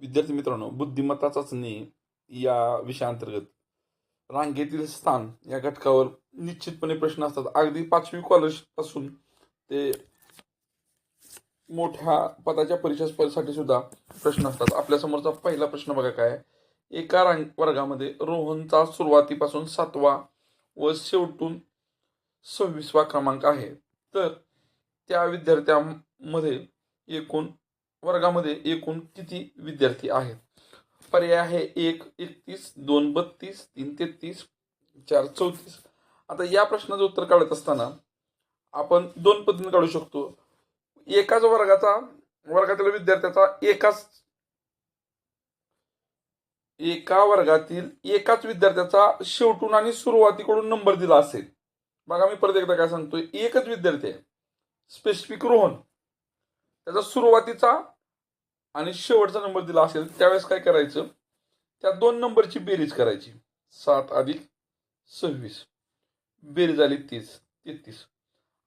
विद्यार्थी मित्रांनो बुद्धिमत्ता चाचणी या विषयाअंतर्गत रांगेतील स्थान या घटकावर निश्चितपणे प्रश्न असतात. अगदी पाचवी कॉलेजपासून ते मोठ्या पदाच्या परीक्षा सुद्धा प्रश्न असतात. आपल्यासमोरचा पहिला प्रश्न बघा काय? एका रांग वर्गामध्ये रोहनचा सुरुवातीपासून सातवा व शेवटून सव्वीसवा क्रमांक आहे. तर त्या विद्यार्थ्यांमध्ये एकूण वर्गामध्ये एकूण किती विद्यार्थी आहेत? पर्याय आहे एक एकतीस दोन बत्तीस तीन तेहतीस चार चौतीस. आता या प्रश्नाचं उत्तर काढत असताना आपण दोन पद्धतीने काढू शकतो. एकाच वर्गाचा वर्गातील विद्यार्थ्याचा एकाच एका वर्गातील एकाच विद्यार्थ्याचा शेवटून आणि सुरुवातीकडून नंबर दिला असेल. बघा मी परत एकदा काय सांगतोय. एकच विद्यार्थी आहे. स्पेसिफिक रोहन. त्याचा सुरुवातीचा आणि शेवटचा नंबर दिला असेल त्यावेळेस काय करायचं? त्या दोन नंबरची बेरीज करायची. सात अधिक सव्वीस. बेरीज आली तीस तेहतीस.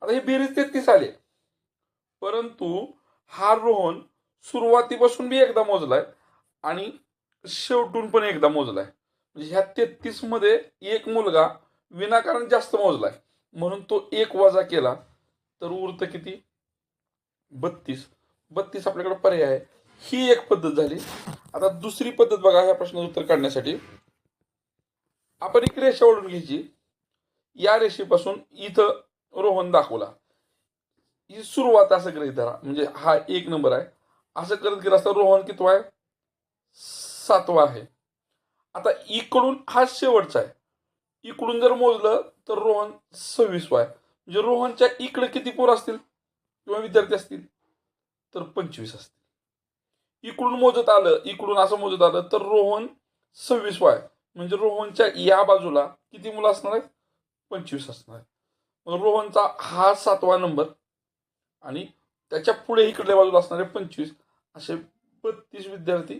आता ही बेरीज तेहतीस आली. परंतु हा रोहन सुरुवातीपासून बी एकदा मोजलाय आणि शेवटून पण एकदा मोजलाय. म्हणजे ह्या तेहतीसमध्ये एक मुलगा विनाकारण जास्त मोजलाय. म्हणून तो एक वजा केला तर उरतं किती? बत्तीस. बत्तीस आपल्याकडे पर्याय आहे. ही एक पद्धत झाली. आता दुसरी पद्धत बघा ह्या प्रश्नाचं उत्तर काढण्यासाठी. आपण एक रेषा ओढून घ्यायची. या रेषेपासून इथं रोहन दाखवला. ही सुरुवात असं गृहित धरा. म्हणजे हा एक नंबर आहे. असं करत गेलं असता रोहन कितवा आहे? सातवा आहे. आता इकडून हा शेवटचा आहे. इकडून जर मोजलं तर रोहन सव्वीसवा आहे. म्हणजे रोहनच्या इकडे किती पोर असतील? किंवा विद्यार्थी असतील तर पंचवीस असतील. इकडून मोजत आलं इकडून असं मोजत आलं तर रोहन सव्वीस वाय म्हणजे रोहनच्या या बाजूला किती मुलं असणार आहेत? पंचवीस असणार आहेत. रोहनचा हा सातवा नंबर आणि त्याच्या पुढे इकडल्या बाजूला असणारे पंचवीस असे बत्तीस विद्यार्थी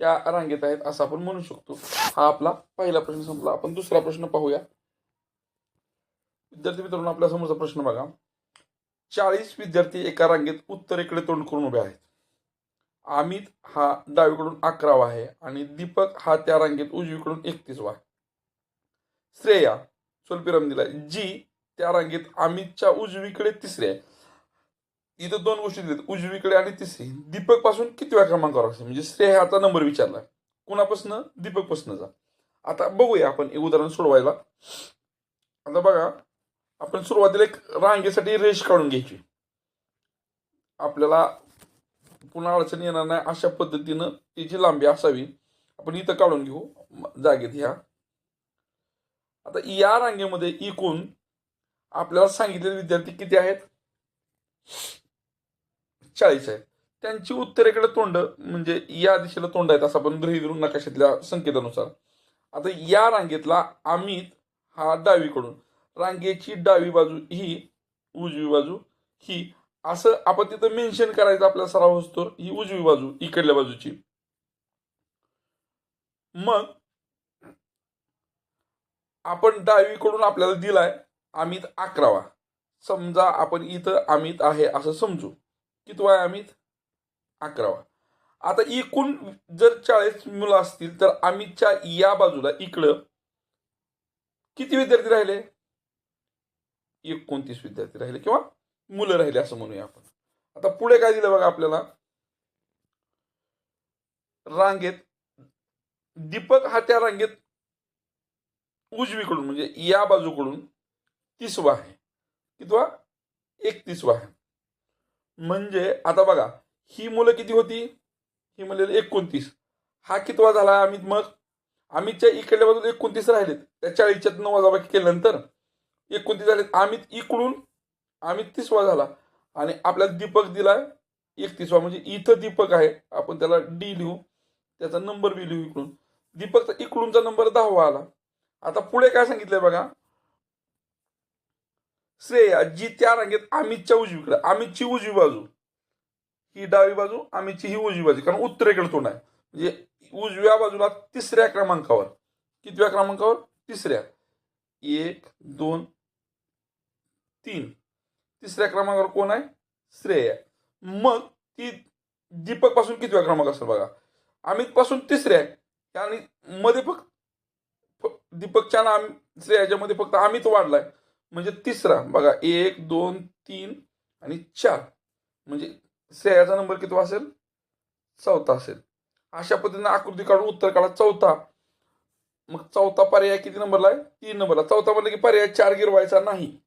त्या रांगेत आहेत असं आपण म्हणू शकतो. हा आपला पहिला प्रश्न संपला. आपण दुसरा प्रश्न पाहूया. विद्यार्थी मित्रांनो आपल्या समोरचा प्रश्न बघा. चाळीस विद्यार्थी एका रांगेत उत्तरेकडे तोंड करून उभे आहेत. अमित हा डावीकडून अकरावा आहे आणि दीपक हा त्या रांगेत उजवीकडून एकतीसवा आहे. श्रेया स्वल्पिराम दिला जी त्या रांगेत अमितच्या उजवीकडे तिसरी आहे. इथं दोन गोष्टी दिल्यात उजवीकडे आणि तिसरी. दीपकपासून किती वेळा क्रमांकावर असते? म्हणजे श्रेयाचा नंबर विचारला. कुणापासून? दीपकपासूनचा आता बघूया आपण एक उदाहरण सोडवायला. आता बघा आपण सुरुवातीला एक रांगेसाठी रेष काढून घ्यायची. आपल्याला पुन्हा अडचण येणार नाही अशा पद्धतीनं तिची लांबी असावी आपण इथं काढून घेऊ जागेत ह्या. आता या रांगेमध्ये एकूण आपल्याला सांगितलेले विद्यार्थी किती आहेत? चाळीस आहेत. त्यांची उत्तरेकडे तोंड म्हणजे या दिशेला तोंड आहेत असं आपण गृही धरून नकाशातल्या संकेतानुसार. आता या रांगेतला अमित हा डावीकडून. रांगेची डावी बाजू ही उजवी बाजू ही. असं आपण तिथं मेन्शन करायचं आपला सराव असतो ही उजवी बाजू इकडल्या बाजूची. मग आपण डावीकडून आपल्याला दिलाय अमित अकरावा. समजा आपण इथं अमित आहे असं समजू. कितवा आहे अमित? अकरावा. आता एकूण जर चाळीस मुलं असतील तर अमितच्या या बाजूला इकडं किती विद्यार्थी राहिले? एकोणतीस विद्यार्थी राहिले किंवा मुलं राहिले असं म्हणूया आपण. आता पुढे काय दिलं बघा आपल्याला? रांगेत दीपक हा त्या रांगेत उजवीकडून म्हणजे या बाजूकडून तिसवा आहे. कितवा? एकतीसवा आहे. म्हणजे आता बघा ही मुलं किती होती? ही मुलं एकोणतीस. हा कितवा झाला अमित मग? अमितच्या इकडल्या बाजूला एकोणतीस राहिलेत. त्या चाळीच्यात नऊ वजाबाकी केल्यानंतर एकोणतीस झाले. अमित इकडून अमित तिसवा झाला. आणि आपल्याला दीपक दिलाय एकतीसवा. म्हणजे इथं दीपक आहे. आपण त्याला डी लिहू. त्याचा नंबर बी लिहू इकडून. दीपकचा इकडूनचा नंबर दहावा आला. आता पुढे काय सांगितलंय बघा. श्रेया जी त्या रांगेत अमितच्या उजवीकडे अमितची उजवी बाजू. ही डावी बाजू अमितची ही उजवी बाजू. कारण उत्तरेकडे तोंड आहे. म्हणजे उजव्या बाजूला तिसऱ्या क्रमांकावर. कितव्या क्रमांकावर? तिसऱ्या. एक दोन तीन. तिसऱ्या क्रमांकावर कोण आहे? श्रेया. मग ती दीपकपासून कितव्या क्रमांक असेल बघा? अमित पासून तिसऱ्या आहे आणि मध्ये फक्त फ- दीपकच्या ना आम- श्रेयाच्या मध्ये फक्त अमित वाढलाय. म्हणजे तिसरा. बघा एक दोन तीन आणि चार. म्हणजे श्रेयाचा नंबर किती असेल? चौथा असेल. अशा पद्धतीने आकृती काढून उत्तर काढा. चौथा. मग चौथा पर्याय किती नंबरला आहे? तीन नंबरला. चौथा म्हणलं की पर्याय चार गिरवायचा नाही.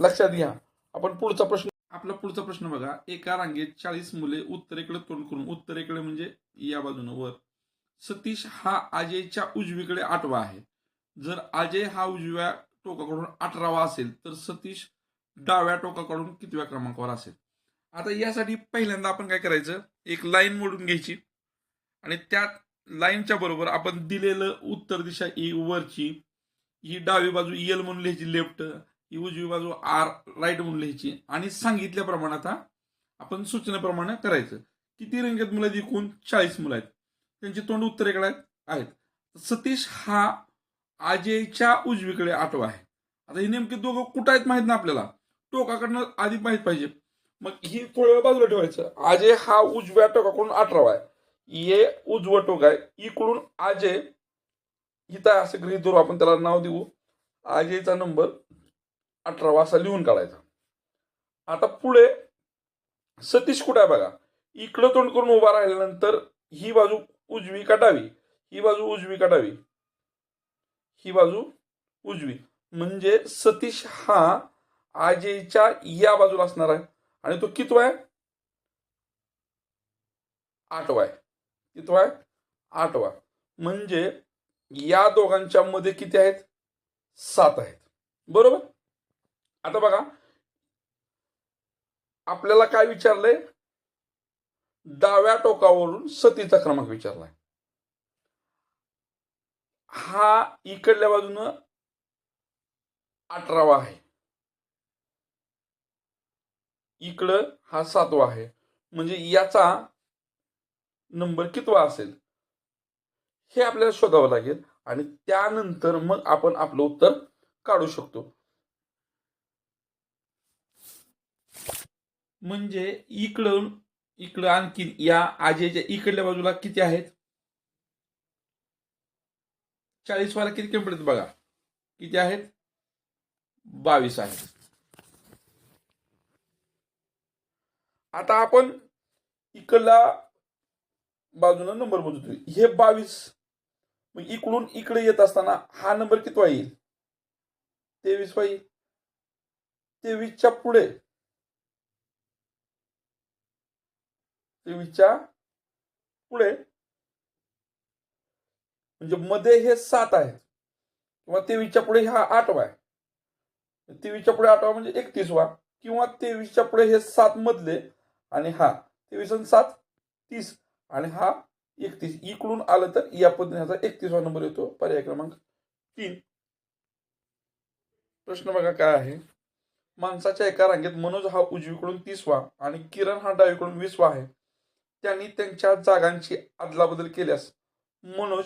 लक्षात घ्या. आपण पुढचा प्रश्न आपला पुढचा प्रश्न बघा. एका रांगेत चाळीस मुले उत्तरेकडे तोंड करून उत्तरेकडे म्हणजे या बाजूनं वर. सतीश हा अजयच्या उजवीकडे आठवा आहे. जर अजय हा उजव्या टोकाकडून अठरावा असेल तर सतीश डाव्या टोकाकडून कितव्या क्रमांकावर असेल? आता यासाठी पहिल्यांदा आपण काय करायचं? एक लाईन मोडून घ्यायची. आणि त्या लाईनच्या बरोबर आपण दिलेलं उत्तर दिशा ई वरची ही डावी बाजू एल म्हणून लिहायची लेफ्ट ही उजवी बाजू आर राईट म्हणून लिहायची आणि सांगितल्याप्रमाणे आता आपण सूचनेप्रमाणे करायचं. किती रंगेत मुलं आहेत एकूण? चाळीस मुलं आहेत. त्यांची तोंड उत्तरेकडे आहेत. सतीश हा अजयच्या उजवीकडे आठवा आहे. आता हे नेमके दोघं कुठं आहेत माहीत ना आपल्याला. टोकाकडनं आधी माहीत पाहिजे. मग ही थोड्या बाजूला ठेवायचं. अजय हा उजव्या टोकाकडून अठरावा आहे. ये उजवं टोक आहे. इकडून अजय इथं असं गृहित धरू आपण त्याला नाव देऊ. अजयचा नंबर अठरावा असा लिहून काढायचा. आता पुढे सतीश कुठे आहे बघा? इकडं तोंड करून उभा राहिल्यानंतर ही बाजू उजवी काटावी ही बाजू उजवी काटावी ही बाजू उजवी. म्हणजे सतीश हा अजयच्या या बाजूला असणार आहे. आणि तो कितवा आहे? आठवा आहे. कितवा आहे? आठवा. म्हणजे या दोघांच्या मध्ये किती आहेत? सात आहेत. बरोबर? आता बघा. आपल्याला काय विचारलंय? डाव्या टोकावरून सतीचा क्रमांक विचारलाय. हा इकडल्या बाजूनं अठरावा आहे. इकडं हा सातवा आहे. म्हणजे याचा नंबर कितवा असेल? हे आपल्याला शोधावं लागेल आणि त्यानंतर मग आपण आपलं उत्तर काढू शकतो. म्हणजे इकडून इकडं आणखी या आजेच्या इकडल्या बाजूला किती आहेत? चाळीस वाला किती किलोमीटर पडतात बघा. किती आहेत? बावीस आहेत. आता आपण इकडला बाजूला नंबर मोजतोय. हे बावीस मग इकडून इकडे येत असताना हा नंबर कितवा येईल? तेवीस येईल तेवीसच्या पुढे. तेवीसच्या पुढे. म्हणजे मध्ये हे सात आहेत. किंवा तेवीसच्या पुढे हा आठवा आहे. तेवीसच्या पुढे आठवा म्हणजे एकतीसवा. किंवा तेवीसच्या पुढे हे सात मधले आणि हा. तेवीस आणि सात तीस. आणि हा एकतीस. इकडून आलं तर या पद्धतीने एकतीसवा नंबर येतो. पर्याय क्रमांक तीन. प्रश्न बघा काय आहे. माणसाच्या एका रांगेत मनोज हा उजवीकडून तीसवा आणि किरण हा डावीकडून वीसवा आहे. त्यांनी त्यांच्या जागांची अदलाबदल केल्यास मनोज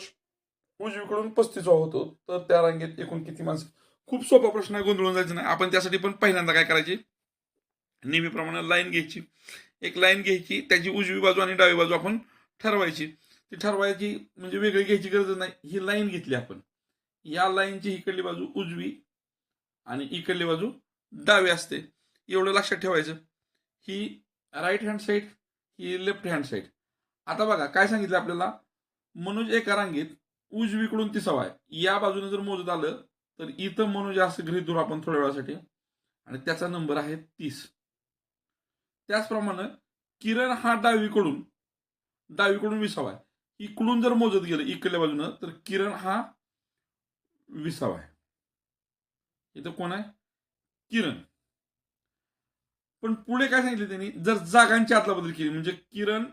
उजवीकडून पस्तीस होतो. तर त्या रांगेत एकूण किती माणसं? खूप सोपा प्रश्न आहे गोंधळून जायचं नाही. आपण त्यासाठी पण पहिल्यांदा काय करायची? नेहमीप्रमाणे लाईन घ्यायची. एक लाईन घ्यायची त्याची उजवी बाजू आणि डावी बाजू आपण ठरवायची. ती ठरवायची म्हणजे वेगळी घ्यायची गरज नाही. ही लाईन घेतली आपण. या लाईनची इकडली बाजू उजवी आणि इकडली बाजू डावी असते. एवढं लक्षात ठेवायचं. ही राईट हँड साईड ही लेफ्ट हँड साईड आता बघा काय सांगितलं आपल्याला? मनोज एका रांगेत उजवीकडून तिसावा आहे. या बाजूने जर मोजत आलं तर इथं मनोज असं गृहित धरू आपण थोड्या वेळासाठी. आणि त्याचा नंबर आहे तीस. त्याचप्रमाणे किरण हा डावीकडून डावीकडून विसावा आहे. इकडून जर मोजत गेलं इकडल्या बाजूनं तर किरण हा विसावा आहे. इथं कोण आहे? किरण. पण पुढे काय सांगितलं त्यांनी? जर जागांची आतला बदल केली म्हणजे किरण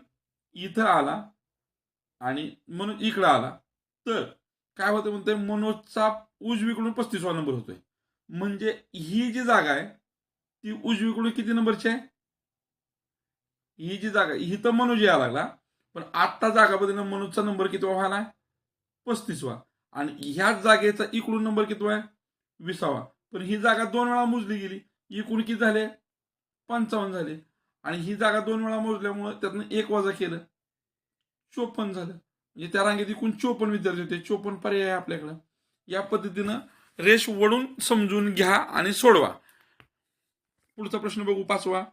इथं आला आणि मनोज इकडं आला तर काय होतं म्हणतोय मनोजचा उजवीकडून पस्तीसवा नंबर होतोय. म्हणजे ही जी जागा आहे ती उजवीकडून किती नंबरची आहे? ही जी जागा ही तर मनोज यायला लागला पण आत्ता जागा बदलणं मनोजचा नंबर किती व्हायला पस्तीसवा. आणि ह्याच जागेचा इकडून नंबर किती आहे? विसावा. पण ही जागा दोन वेळा मोजली गेली इकडून किती झाले? पंचावन्न झाले. आणि ही जागा दोन वेळा मोजल्यामुळं त्यातनं एक वजा केलं. चोपन्न झालं. म्हणजे त्या रांगेत एकूण चोपन्न विद्यार्थी होते. चोपन्न पर्याय आहे आपल्याकडं. या पद्धतीनं रेष वडून समजून घ्या आणि सोडवा. पुढचा प्रश्न बघू पाचवा.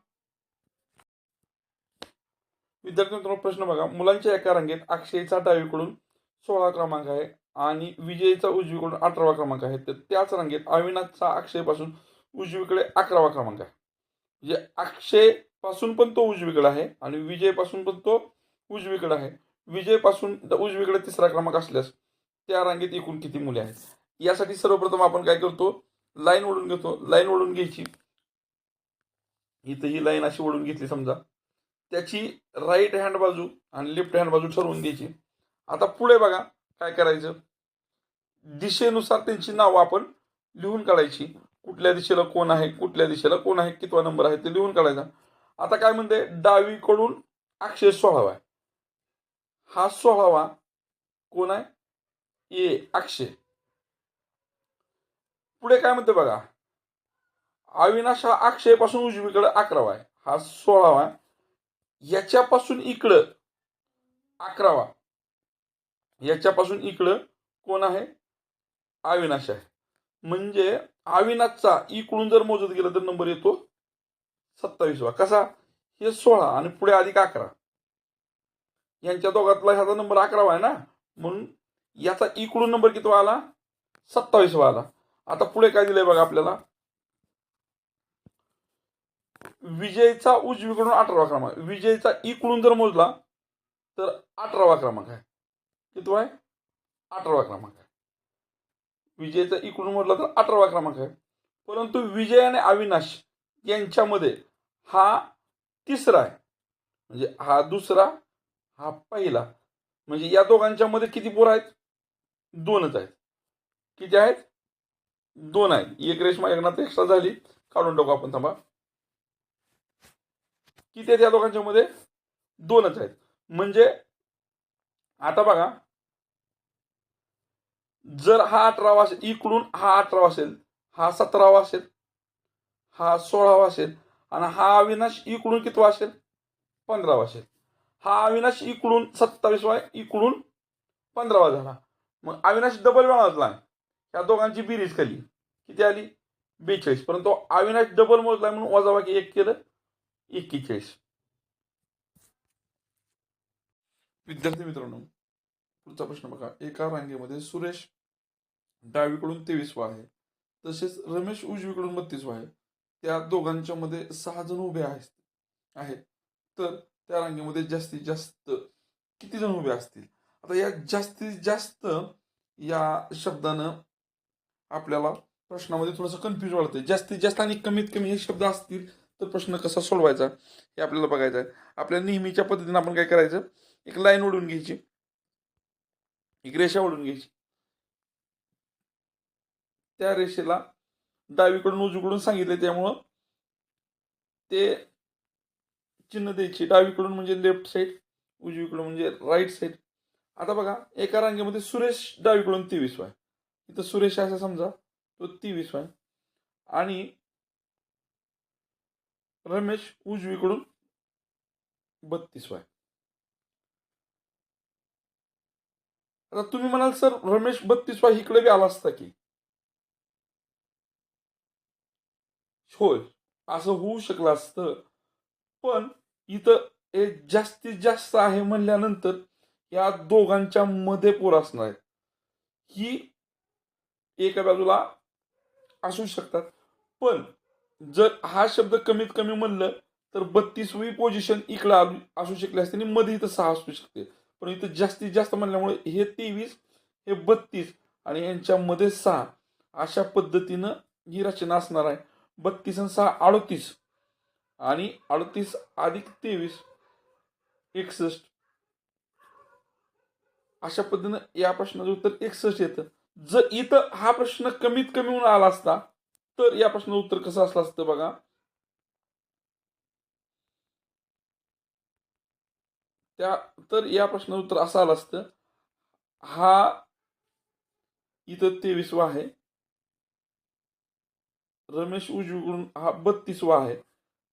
विद्यार्थी प्रश्न बघा. मुलांच्या एका रांगेत अक्षयचा डावीकडून सोळा क्रमांक आहे आणि विजयचा उजवीकडून अठरावा क्रमांक आहे. तर त्याच रांगेत अविनाथचा अक्षयपासून उजवीकडे अकरावा क्रमांक आहे. म्हणजे अक्षयपासून पण तो उजवीकडे आहे आणि विजयपासून पण तो उजवीकडे आहे. विजयपासून उजवीकडे तिसरा क्रमांक असल्यास त्या रांगेत एकूण किती मुले आहेत? यासाठी सर्वप्रथम आपण काय करतो? लाईन ओढून घेतो. लाईन ओढून घ्यायची. इथं ही लाईन अशी ओढून घेतली समजा. त्याची राईट हँड बाजू आणि लेफ्ट हँड बाजू ठरवून द्यायची आता पुढे बघा काय करायचं? दिशेनुसार त्यांची नावं आपण लिहून काढायची. कुठल्या दिशेला कोण आहे कुठल्या दिशेला कोण आहे कितवा नंबर आहे ते लिहून काढायचा. आता काय म्हणते डावीकडून अक्षर सोळावा आहे. हा सोळावा कोण आहे? ए अक्षय. पुढे काय म्हणते बघा अविनाश हा अक्षयपासून उजवीकडे अकरावा आहे. हा सोळावा याच्यापासून इकडं अकरावा. याच्यापासून इकडं कोण आहे? अविनाश आहे. म्हणजे अविनाशचा इकडून e जर मोजत गेलं तर नंबर येतो सत्तावीसवा. कसा? हे सोळा आणि पुढे अधिक अकरा. यांच्या दोघातला ह्याचा नंबर अकरावा आहे ना? म्हणून याचा e इकडून नंबर किती आला? सत्तावीसवा आला. आता पुढे काय दिलंय बघा आपल्याला? विजयचा उजवीकडून अठरावा क्रमांक. विजयचा e इकडून जर मोजला तर अठरावा क्रमांक आहे. किती आहे? अठरावा क्रमांक विजयचा इकडून म्हटलं तर अठरावा क्रमांक आहे. परंतु विजय आणि अविनाश यांच्यामध्ये हा तिसरा आहे. म्हणजे हा दुसरा हा पहिला. म्हणजे या दोघांच्यामध्ये किती पोरं आहेत? दोनच आहेत. किती आहेत? दोन आहेत. एक रेशमा एकनाथ एक्स्ट्रा झाली. काढून टाकू आपण थांबा. किती आहेत या दोघांच्या मध्ये? दोनच आहेत. म्हणजे आता बघा जर हा अठरावा असेल इकडून हा अठरावा असेल हा सतरावा असेल हा सोळावा असेल आणि हा अविनाश इकडून कितवा असेल? पंधरावा असेल. हा अविनाश इकडून सत्तावीसवा इकडून पंधरावा झाला. मग अविनाश डबल वेळा वाजला या दोघांची बिरीज खाली किती आली? बेचाळीस. परंतु अविनाश डबल मोजलाय म्हणून वजाबाकी एक केलं एक्केचाळीस विद्यार्थी मित्रांनो पुढचा प्रश्न बघा. एका रांगेमध्ये सुरेश डावीकडून तेवीसवा आहे. तसेच रमेश उजवीकडून बत्तीसवा आहे. त्या दोघांच्या मध्ये सहा जण उभे आहेत आहेत. तर त्या रांगेमध्ये जास्तीत जास्त किती जण उभे असतील? आता या जास्तीत जास्त या शब्दानं आपल्याला प्रश्नामध्ये थोडंसं कन्फ्यूज वाटतं जास्तीत जास्त आणि कमीत कमी हे शब्द असतील तर प्रश्न कसा सोडवायचा हे आपल्याला बघायचं आहे. आपल्या नेहमीच्या पद्धतीने आपण काय करायचं? एक लाईन ओढून घ्यायची. एक रेषा ओढून घ्यायची. त्या रेषेला डावीकडून उजवीकडून सांगितले त्यामुळं ते चिन्ह द्यायची. डावीकडून म्हणजे लेफ्ट साईड उजवीकडून म्हणजे राईट साईड आता बघा एका रांगेमध्ये सुरेश डावीकडून तेवीसवा आहे इथं सुरेश असा असं समजा तो तेवीसवा आहे आणि रमेश उजवीकडून बत्तीसवा आहे आता तुम्ही म्हणाल सर रमेश बत्तीसवा इकडे बी आला असता की? होय असं होऊ शकलं असतं. पण इथं हे जास्तीत जास्त आहे म्हणल्यानंतर या दोघांच्या मध्ये पोर असणार आहेत. ही एका बाजूला असू शकतात. पण जर हा शब्द कमीत कमी म्हणलं तर बत्तीसवी पोझिशन इकडं असू शकली असते आणि मध्ये इथं सहा असू शकते. पण इथं जास्तीत जास्त म्हणल्यामुळे हे तेवीस हे बत्तीस आणि यांच्यामध्ये सहा. अशा पद्धतीनं ही रचना असणार आहे. बत्तीस आणि सहा अडतीस. आणि अडतीस अधिक तेवीस एकसष्ट. अशा पद्धतीनं या प्रश्नाचं उत्तर एकसष्ट येतं. जर इथं हा प्रश्न कमीत कमी म्हणून आला असता तर या प्रश्नाचं उत्तर कसं असलं असतं बघा? त्या तर या प्रश्नाचं उत्तर असं आलं असतं. हा इथं तेवीसवा आहे. रमेश उजवीकडून हा बत्तीसवा आहे.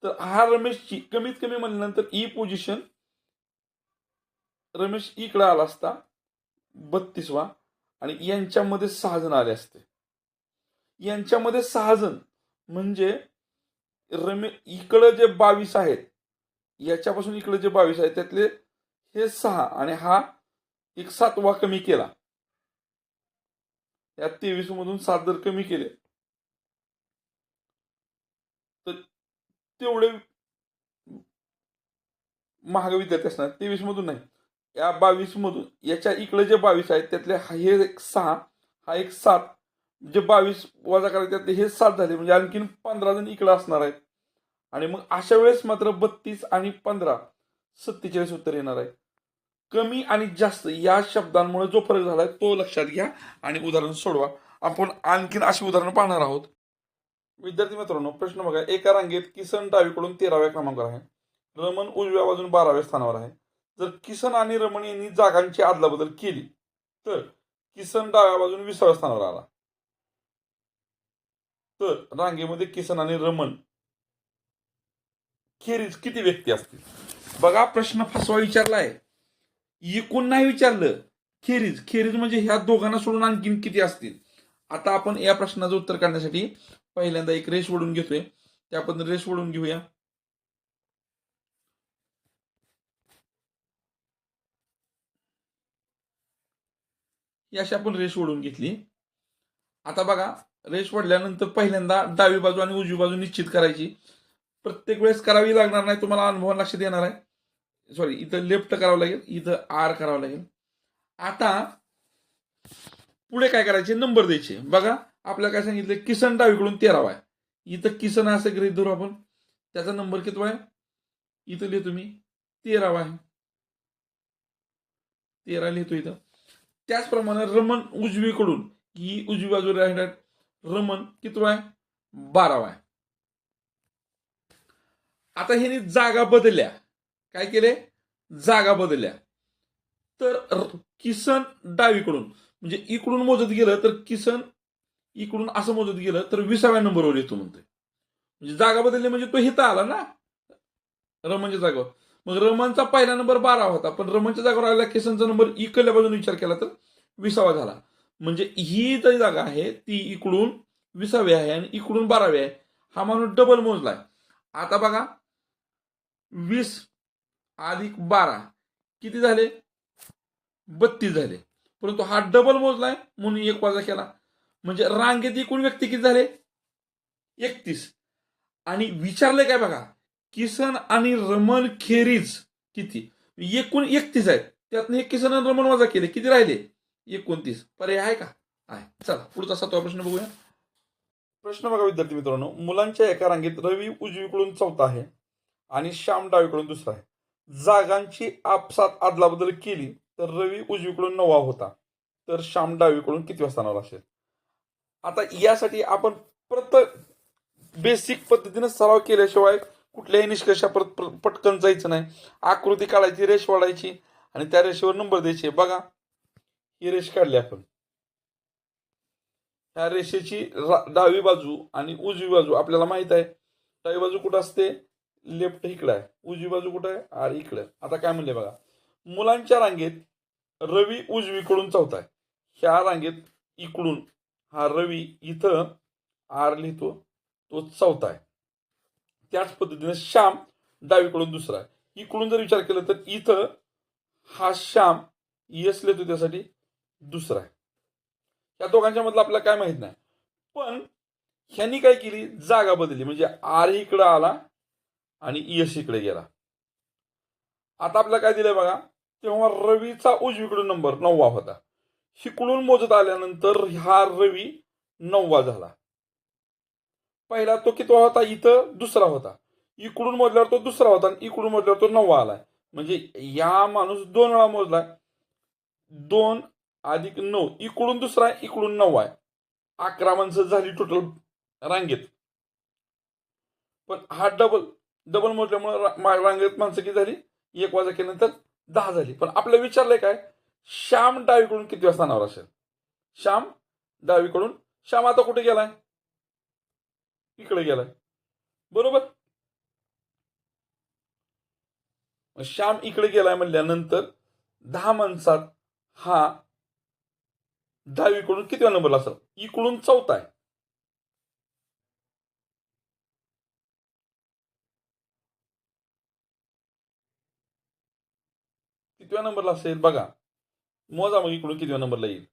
तर हा रमेशची कमीत कमी म्हणल्यानंतर e ई पोझिशन रमेश इकडे आला असता बत्तीसवा आणि यांच्यामध्ये सहा जण आले असते. यांच्यामध्ये सहा जण म्हणजे रमे इकडं जे बावीस आहेत याच्यापासून इकडे जे बावीस आहेत त्यातले हे सहा आणि हा एक सातवा कमी केला. या तेवीस मधून सात जर कमी केले तर तेवढे महाग विद्यार्थी असणार. तेवीस मधून नाही या बावीस मधून याच्या इकडे जे बावीस आहेत त्यातले हे एक सहा हा एक सात जे बावीस वजा करायचे त्यातले हे सात झाले. म्हणजे आणखीन पंधरा जण इकडे असणार आहेत. आणि मग अशा वेळेस मात्र बत्तीस आणि पंधरा सत्तेचाळीस उत्तर येणार आहे कमी आणि जास्त या शब्दांमुळे जो फरक झालाय तो लक्षात घ्या आणि उदाहरण सोडवा. आपण आणखीन अशी उदाहरणं पाहणार आहोत. विद्यार्थी मित्रांनो प्रश्न बघा. एका रांगेत किसन डावीकडून तेराव्या क्रमांकावर आहे. रमण उजव्या बाजून बाराव्या स्थानावर आहे. जर किसन आणि रमण यांनी जागांची आदलाबदल केली तर किसन डाव्या बाजून विसाव्या स्थानावर आला. तर रांगेमध्ये किसन आणि रमण खेरीज किती व्यक्ती असतील? बघा प्रश्न फसवा विचारलाय. एकूण नाही विचारलं खेरीज. खेरीज म्हणजे ह्या दोघांना सोडून आणखीन किती असतील? आता आपण या प्रश्नाचं उत्तर काढण्यासाठी पहिल्यांदा एक रेष ओढून घेतोय. त्या आपण रेष ओढून घेऊया. ही अशी आपण रेष ओढून घेतली. आता बघा रेष ओढल्यानंतर पहिल्यांदा डावी बाजू आणि उजवी बाजू निश्चित करायची. प्रत्येक वेळेस करावी लागणार नाही तुम्हाला अनुभव लक्ष देणार आहे. सॉरी इथं लेफ्ट करावं लागेल इथं आर करावं लागेल. आता पुढे काय करायचे? नंबर द्यायचे. बघा आपल्याला काय सांगितलं? किसन डावीकडून तेरावा आहे. इथं किसन असं गृहित धरू आपण. त्याचा नंबर किती आहे? इथं लिहितो मी तेरावा आहे. तेरा लिहितो इथं. त्याचप्रमाणे रमण उजवीकडून ही उजवी बाजू राहणार रमण किती आहे? बारावा आहे. आता ह्यानी जागा बदलल्या. काय केले? जागा बदलल्या. तर किसन डावीकडून म्हणजे इकडून मोजत गेलं तर किसन इकडून असं मोजत गेलं तर विसाव्या नंबरवर येतो म्हणतोय. म्हणजे जागा बदलली म्हणजे तो हिता आला ना? रमणच्या जागेवर. मग रमणचा पहिला नंबर बारा होता पण रमणच्या जागेवर आलेला किसनचा नंबर इकडल्या बाजूने विचार केला तर विसावा झाला. म्हणजे ही जी जागा आहे ती इकडून विसावी आहे आणि इकडून बारावी आहे. हा माणूस डबल मोजलाय. आता बघा वीस अधिक बारा. किती झाले? बत्तीस झाले. परंतु हा डबल मोजलाय म्हणून एक वाजा केला. म्हणजे रांगेत एकूण व्यक्ती किती झाले? एकतीस. आणि विचारले काय बघा? किसन आणि रमण खेरीज किती? एकूण एकतीस आहेत. त्यातनं हे किसन आणि रमण वजा केले. किती राहिले? एकोणतीस. पर्याय आहे का? आहे. चला पुढचा सातवा प्रश्न बघूया. प्रश्न बघा विद्यार्थी मित्रांनो. मुलांच्या एका रांगेत रवी उजवीकडून चौथा आहे आणि श्याम डावीकडून दुसरा आहे. जागांची आपसात अदलाबदल केली तर रवी उजवीकडून नवा होता तर श्याम डावीकडून किती स्थानावर असेल? आता यासाठी आपण प्रत्येक बेसिक पद्धतीने सराव केल्याशिवाय कुठल्याही निष्कर्षापर्यंत पटकन जायचं नाही. आकृती काढायची रेष वाढायची आणि त्या रेषेवर नंबर द्यायचे. बघा ही रेष काढली आपण. ह्या रेषेची डावी बाजू आणि उजवी बाजू आपल्याला माहीत आहे. डावी बाजू कुठं असते? लेफ्ट इकडं आहे. उजवी बाजू कुठं आहे? आर इकडं आता काय म्हणले बघा. मुलांच्या रांगेत रवी उजवीकडून चौथा आहे ह्या रांगेत इकडून हा रवी इथं आर लिहितो तो चौथा आहे त्याच पद्धतीने श्याम डावीकडून दुसरा आहे इकडून जर विचार केला तर इथं हा श्याम यस लिहितो त्यासाठी दुसरा आहे या दोघांच्या मधलं आपल्याला काय माहीत नाही. पण ह्यांनी काय केली? जागा बदलली. म्हणजे आर इकडं आला आणि यश इकडे गेला. आता आपल्याला काय दिलंय बघा तेव्हा रवीचा उजवीकडून नंबर नववा होता. शिकडून मोजत आल्यानंतर हा रवी नववा झाला. पहिला तो कितवा होता? इथं दुसरा होता. इकडून मोजल्यावर तो दुसरा होता आणि इकडून मोजल्यावर तो नववा आलाय. म्हणजे या माणूस दोन वेळा मोजलाय. दोन अधिक नऊ इकडून दुसरा आहे इकडून नऊ आहे. अकरा माणसं झाली टोटल रांगेत. पण हा डबल डबल मोजल्यामुळं मा- रांगेत माणसं किती झाली एक वाजा केल्यानंतर दहा झाली. पण आपल्याला विचारलंय काय श्याम डावीकडून किती वाजता स्थानावर असेल श्याम डावीकडून श्याम आता कुठे गेलाय? इकडे गेलाय. बरोबर? श्याम इकडे गेलाय म्हणल्यानंतर दहा माणसात हा दहावीकडून किती नंबरला असेल इकडून चौथा आहे. कितव्या नंबरला असेल? बघा. मोजा मग इकडून कितव्या नंबरला येईल.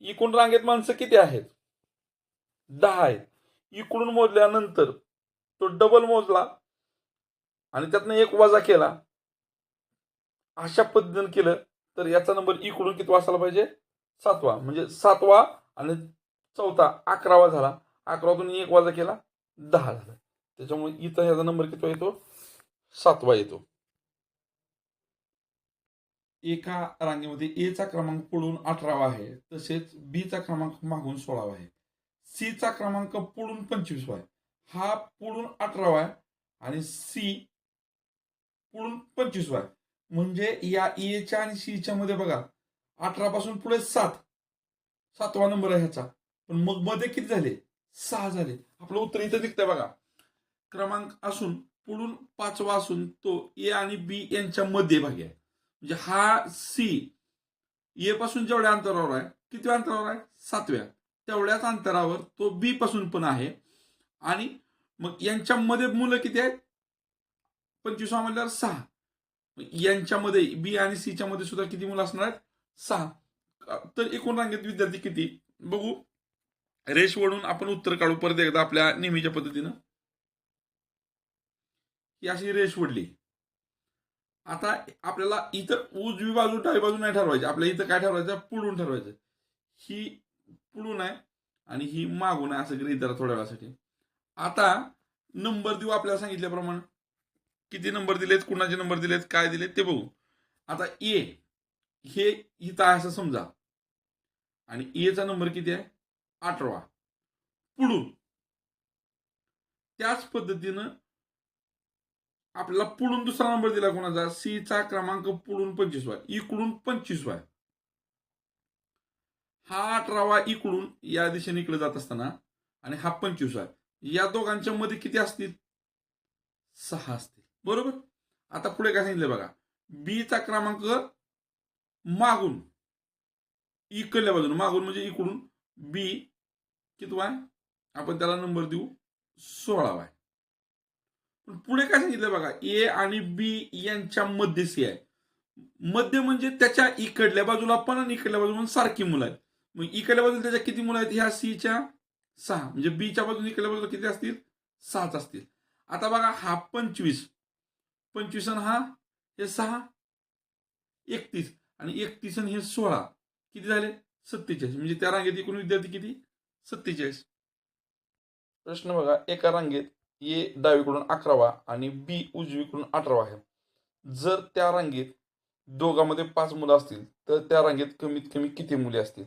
इकडून रांगेत माणसं किती आहेत? दहा आहेत. इकडून मोजल्यानंतर तो डबल मोजला आणि त्यातनं एक वजा केला. अशा पद्धतीनं केलं तर याचा नंबर इकडून किती असायला पाहिजे? सातवा. म्हणजे सातवा आणि चौथा अकरावा झाला. अकरातून एक वजा केला दहा झाला. त्याच्यामुळे इथं ह्याचा नंबर किती येतो सातवा येतो एका रांगेमध्ये ए चा क्रमांक पुढून अठरावा आहे. तसेच बी चा क्रमांक मागून सोळावा आहे. सी चा क्रमांक पुढून पंचवीसवा आहे. हा पुढून अठरावा आहे आणि सी पुढून पंचवीसवा आहे. म्हणजे या ए च्या आणि सी च्या मध्ये बघा अठरा पासून पुढे सात. सातवा नंबर आहे ह्याचा. पण मग मध्ये किती झाले? सहा झाले. आपलं उत्तर इथं निघतंय बघा. क्रमांक असून पुढून पाचवा असून तो ए आणि बी यांच्या मध्ये भागी आहे. म्हणजे हा सी ए पासून जेवढ्या अंतरावर आहे किती अंतरावर आहे? सातव्या. तेवढ्याच अंतरावर तो बी पासून पण आहे. आणि मग यांच्यामध्ये मुलं किती आहेत? पंचवीस म्हणल्यावर सहा. यांच्यामध्ये बी आणि सीच्या मध्ये सुद्धा किती मुलं असणार आहेत? सहा. तर एकूण रांगेत विद्यार्थी किती? बघू. रेश वळून आपण उत्तर काढू परत एकदा आपल्या नेहमीच्या पद्धतीनं. ही अशी रेष वडली आता आपल्याला इथं उजवी बाजू डावी बाजू नाही ठरवायची. आपल्या इथं काय ठरवायचं? पुढून ठरवायचं. ही पुढून आहे आणि ही मागून आहे असं गृहित धरा थोड्या वेळासाठी. आता नंबर देऊ आपल्याला सांगितल्याप्रमाणे. किती नंबर दिलेत? कुणाचे नंबर दिलेत? काय दिलेत? ते बघू. आता ए हे इथं आहे असं समजा. आणि एचा नंबर किती आहे? अठरा पुढून. त्याच पद्धतीनं आपल्याला पुढून दुसरा नंबर दिला कोणाचा? सी चा क्रमांक पुढून पंचवीसवा इकडून पंचवीसवा हा अठरावा इकडून या दिशेने इकडे जात असताना आणि हा पंचवीसवा आहे या दोघांच्या मध्ये किती असतील? सहा असतील. बरोबर? आता पुढे काय सांगितलं बघा. बी चा क्रमांक मागून इकडल्या बाजूने मागून म्हणजे इकडून बी किती आहे आपण त्याला नंबर देऊ सोळावा आहे पुढे काय सांगितलं बघा ए आणि बी यांच्या मध्ये सी आहे. मध्य म्हणजे त्याच्या इकडल्या बाजूला पण आणि इकडल्या बाजूला पण सारखी मुलं आहेत. मग इकडल्या बाजूला त्याच्या किती मुलं आहेत? ह्या सीच्या सहा. म्हणजे बीच्या बाजूने इकडल्या बाजूला किती असतील? सहाच असतील. आता बघा हा पंचवीस. पंचवीस आणि हा हे सहा. एकतीस. आणि एकतीस आणि हे सोळा. किती झाले? सत्तेचाळीस. म्हणजे त्या रांगेत एकूण विद्यार्थी किती? सत्तेचाळीस. प्रश्न बघा एका रांगेत ए डावीकडून अकरावा आणि बी उजवीकडून अठरावा आहे. जर त्या रांगेत दोघांमध्ये पाच मुलं असतील तर त्या रांगेत कमीत कमी किती मुले असतील?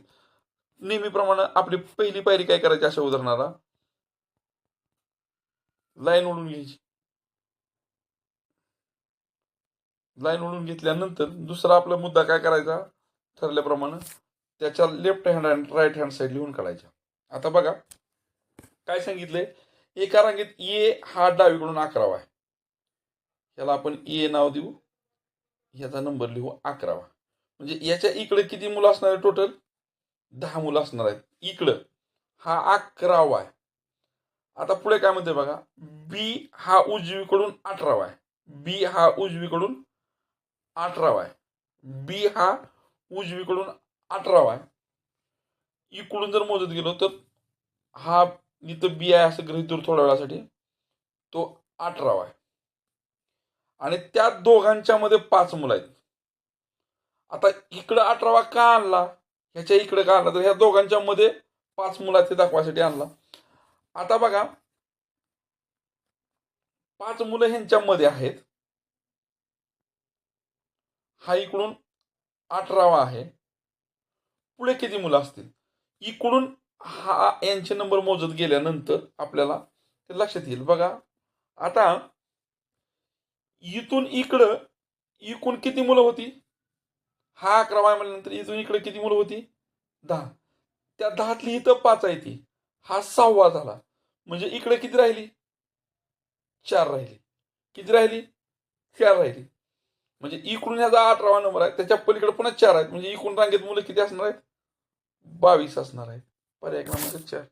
नेहमीप्रमाणे आपली पहिली पायरी काय करायची अशा उदाहरणाला? लाईन ओढून घ्यायची. लाईन ओढून घेतल्यानंतर दुसरा आपला मुद्दा काय करायचा? ठरल्याप्रमाणे त्याच्या left hand and right hand side लिहून काढायच्या आता बघा काय सांगितलंय? एका रांगेत ए हा डावीकडून अकरावा आहे. याला आपण ए नाव देऊ. याचा नंबर लिहू अकरावा. म्हणजे याच्या इकडे किती मुलं असणार आहे टोटल दहा मुलं असणार आहेत. इकडं हा अकरावा आहे. आता पुढे काय म्हणते बघा? बी हा उजवीकडून अठरावा आहे. बी हा उजवीकडून अठरावा आहे. बी हा उजवीकडून अठरावा आहे. इकडून जर मोजत गेलो तर हा इथं बी आहे असं गृहित धरू थोड्या वेळासाठी तो अठरावा आहे. आणि त्या दोघांच्या मध्ये पाच मुलं आहेत. आता इकडं अठरावा का आणला? ह्याच्या इकडं का आणला? तर ह्या दोघांच्या मध्ये पाच मुलं आहेत ते दाखवायसाठी आणला. आता बघा पाच मुलं ह्यांच्यामध्ये आहेत. हा इकडून अठरावा आहे. पुढे किती मुलं असतील? इकडून हा यांचे नंबर मोजत गेल्यानंतर आपल्याला ते लक्षात येईल. बघा आता इथून इकडं इकून किती मुलं होती? हा अकरा वाय म्हणल्यानंतर इथून इकडे किती मुलं होती? दहा. त्या दहातली इथं पाच आहे ती. हा सहावा झाला. म्हणजे इकडे किती राहिली? चार राहिली. किती राहिली? चार राहिली. म्हणजे इकडून ह्याचा अठरावा नंबर आहे. त्याच्या पलीकडे पुन्हा चार आहेत. म्हणजे इकडून रांगेत मुलं किती असणार आहेत? बावीस असणार आहेत. पर्याय क्रमांक चार